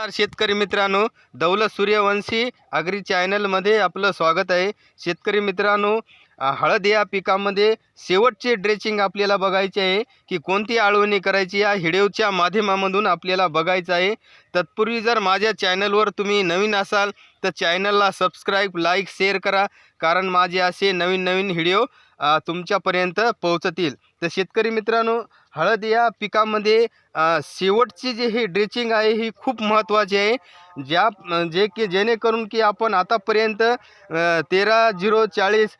नमस्कार शेतकरी मित्रांनो दौलत सूर्यवंशी अग्री चॅनलमध्ये आपलं स्वागत आहे. शेतकरी मित्रांनो हळद या पिकामध्ये शेवटचे ड्रेचिंग आपल्याला बघायचे आहे की कोणती आळवणी करायची या हिडिओच्या माध्यमामधून आपल्याला बघायचं आहे. तत्पूर्वी जर माझ्या चॅनलवर तुम्ही नवीन असाल तर चॅनलला सबस्क्राईब लाईक शेअर करा. कारण माझे असे नवीन नवीन व्हिडिओ तुमच्यापर्यंत पोहोचतील. तर शेतकरी मित्रांनो हळद या पिकामध्ये शेवटची जी हे ड्रेचिंग आहे ही खूप महत्त्वाची आहे. ज्या जे की जेणेकरून की आपण आतापर्यंत तेरा झिरो चाळीस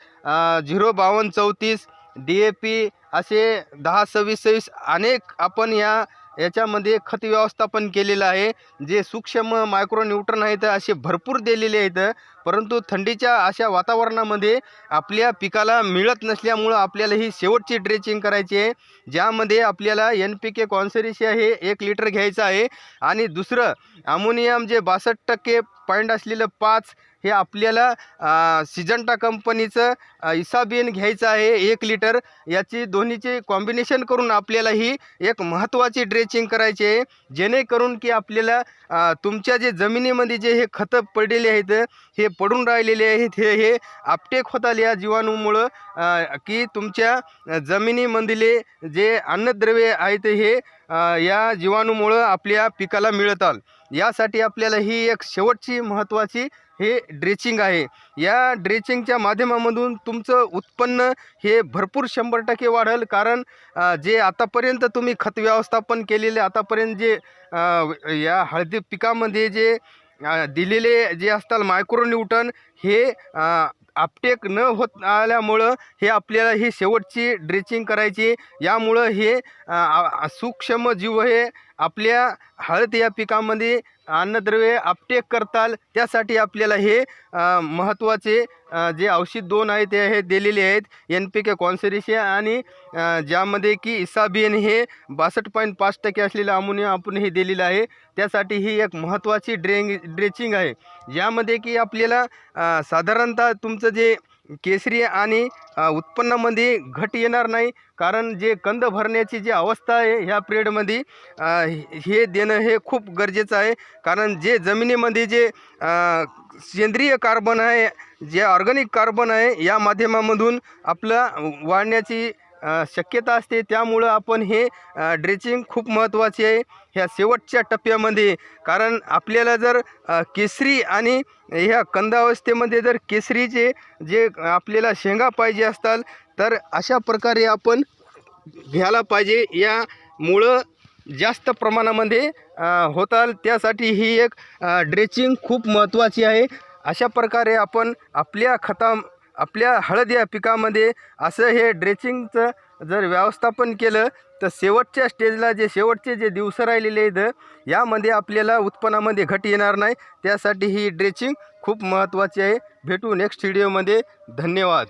झिरो बावन्न चौतीस डी ए पी असे दहा सव्वीस सव्वीस अनेक आपण या याच्यामध्ये खत व्यवस्थापन केलेलं आहे. जे सूक्ष्म मायक्रो न्यूट्रन आहेत असे भरपूर दिलेले आहेत. परंतु थंडीच्या अशा वातावरणामध्ये आपल्या पिकाला मिळत नसल्यामुळं आपल्याला ही शेवटची ड्रेचिंग करायची आहे. ज्यामध्ये आपल्याला एन पी के कॉन्सरिशिया हे एक लिटर घ्यायचं आहे. आणि दुसरं अमोनियम जे बासष्ट टक्के पॉईंट असलेलं पाच हे आपल्याला सिजंटा कंपनीचं अ, इसाबियन घ्यायचं आहे एक लिटर. याची दोन्हीचे कॉम्बिनेशन करून आपल्याला ही एक महत्त्वाची ड्रेचिंग करायची आहे. जेणेकरून की आपल्याला तुमच्या जे जमिनीमध्ये जे हे खतं पडलेले आहेत हे पडून राहिलेले आहेत हे हे आपटेक होतात या जीवाणूमुळं की तुमच्या जमिनीमधले जे अन्नद्रव्ये आहेत हे या जीवाणूमुळं आपल्या पिकाला मिळतात यासाठी आपल्याला ही एक शेवटची महत्त्वाची हे ड्रेचिंग आहे. या ड्रेचिंगच्या माध्यमामधून तुमचं उत्पन्न हे भरपूर शंभर टक्के वाढेल. कारण जे आतापर्यंत तुम्ही खत व्यवस्थापन केलेले आतापर्यंत जे या हळदी पिकामध्ये जे दिलेले जे असतात मायक्रोन्यूटन हे आपटेक न होत आल्यामुळं हे आपल्याला ही शेवटची ड्रेचिंग करायची यामुळं हे सूक्ष्म जीव हे आपल्या हळद या पिकामध्ये अन्नद्रव्ये आपटेक करताल त्यासाठी आपल्याला हे महत्त्वाचे जे औषध दोन आहे ते हे दिलेले आहेत एन पी के कॉन्सरिशिया आणि ज्यामध्ये की इसाबियन हे बासष्ट पॉईंट पाच टक्के असलेलं अमोनिया आपण हे दिलेलं आहे. त्यासाठी ही एक महत्त्वाची ड्रेंग ड्रेचिंग आहे. यामध्ये की आपल्याला साधारणतः तुमचं जे केसरी आणि उत्पन्नामध्ये घट येणार नाही. कारण जे कंद भरण्याची जी अवस्था आहे ह्या पिरियडमध्ये हे हे देणं हे खूप गरजेचं आहे. कारण जे जमिनीमध्ये जे सेंद्रिय कार्बन आहे जे ऑर्गॅनिक कार्बन आहे या माध्यमामधून आपलं वाढण्याची शक्यता असते. त्यामुळं आपण हे ड्रेचिंग खूप महत्त्वाची आहे. ह्या शेवटच्या टप्प्यामध्ये. कारण आपल्याला जर केसरी आणि ह्या कंदावस्थेमध्ये जर केसरीचे जे आपल्याला शेंगा पाहिजे असतात तर अशा प्रकारे आपण घ्यायला पाहिजे. या मुळं जास्त प्रमाणामध्ये होताल. त्यासाठी ही एक ड्रेचिंग खूप महत्त्वाची आहे. अशा प्रकारे आपण आपल्या खता आपल्या हळद या पिकामध्ये असं हे ड्रेचिंगचं जर व्यवस्थापन केलं तर शेवटच्या स्टेजला जे शेवटचे जे दिवस राहिलेले आहेत यामध्ये आपल्याला उत्पन्नामध्ये घट येणार नाही. त्यासाठी ही ड्रेचिंग खूप महत्त्वाची आहे. भेटू नेक्स्ट व्हिडिओमध्ये धन्यवाद.